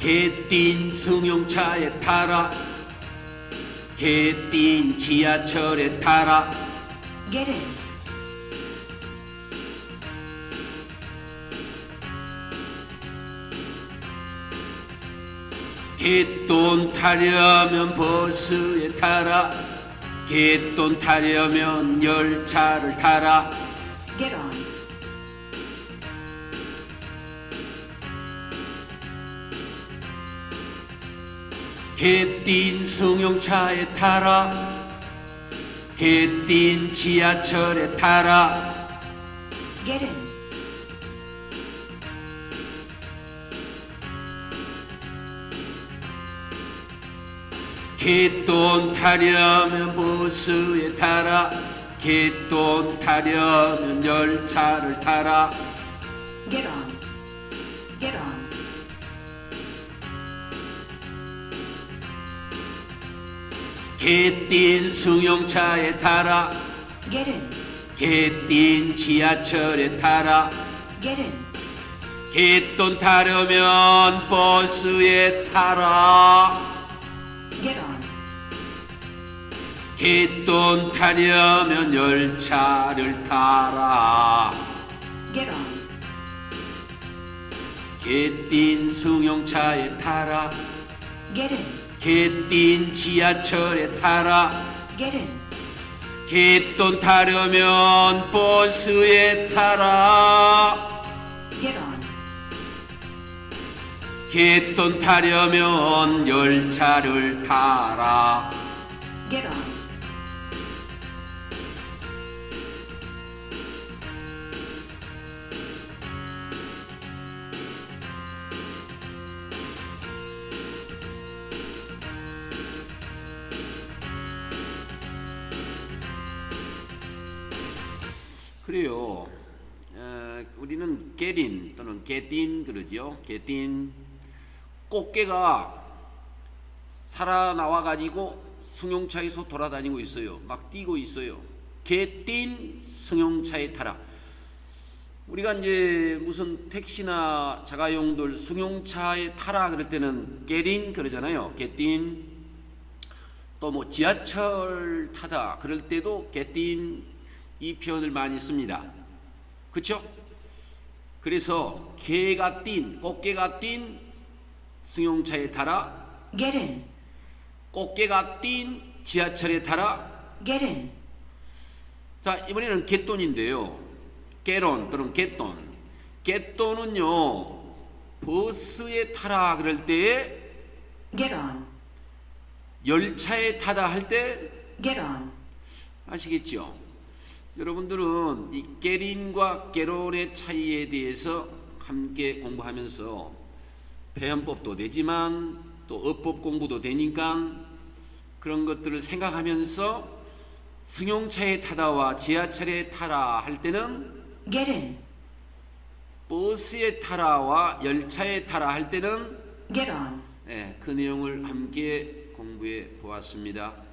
개띤 승용차에 타라 개띤 지하철에 타라 Get in. 개돈 타려면 버스에 타라 개돈 타려면 열차를 타라 Get on. 개띤 승용차에 타라 개띤 지하철에 타라 Get in. 개돈 타려면 버스에 타라 개돈 타려면 열차를 타라 Get on. 개띤 승용차에 타라 Get in. 개띤 지하철에 타라 Get in. 개돈 타려면 버스에 타라 Get on. 개돈 타려면 열차를 타라 Get on. 개띤 승용차에 타라 Get in. 개띤 지하철에 타라 Get in. 개돈 타려면 버스에 타라 Get on. 개돈 타려면 열차를 타라 Get on. 그래요. 어, 우리는 게린 또는 게딘 그러죠. 게딘 꽃게가 살아나와 가지고 승용차에서 돌아다니고 있어요. 막 뛰고 있어요. 게딘 승용차에 타라. 우리가 이제 무슨 택시나 자가용들 승용차에 타라 그럴 때는 게린 그러잖아요. 게딘 또뭐 지하철 타다 그럴 때도 게딘 이 표현을 많이 씁니다. 그렇죠? 그래서 개가 뛴 꽃게가 뛴 승용차에 타라 Get in. 꽃게가 뛴 지하철에 타라 Get in. 자 이번에는 개돈인데요 개론 또는 개돈 개돈은요 버스에 타라 그럴 때 Get on. 열차에 타다 할때 Get on. 아시겠죠? 여러분들은 이 게린과 게론의 차이에 대해서 함께 공부하면서 배연법도 되지만 또 어법 공부도 되니까 그런 것들을 생각하면서 승용차에 타다와 지하철에 타라 할 때는 in. 버스에 타라와 열차에 타라 할 때는 Get on. 예, 그 내용을 함께 공부해 보았습니다.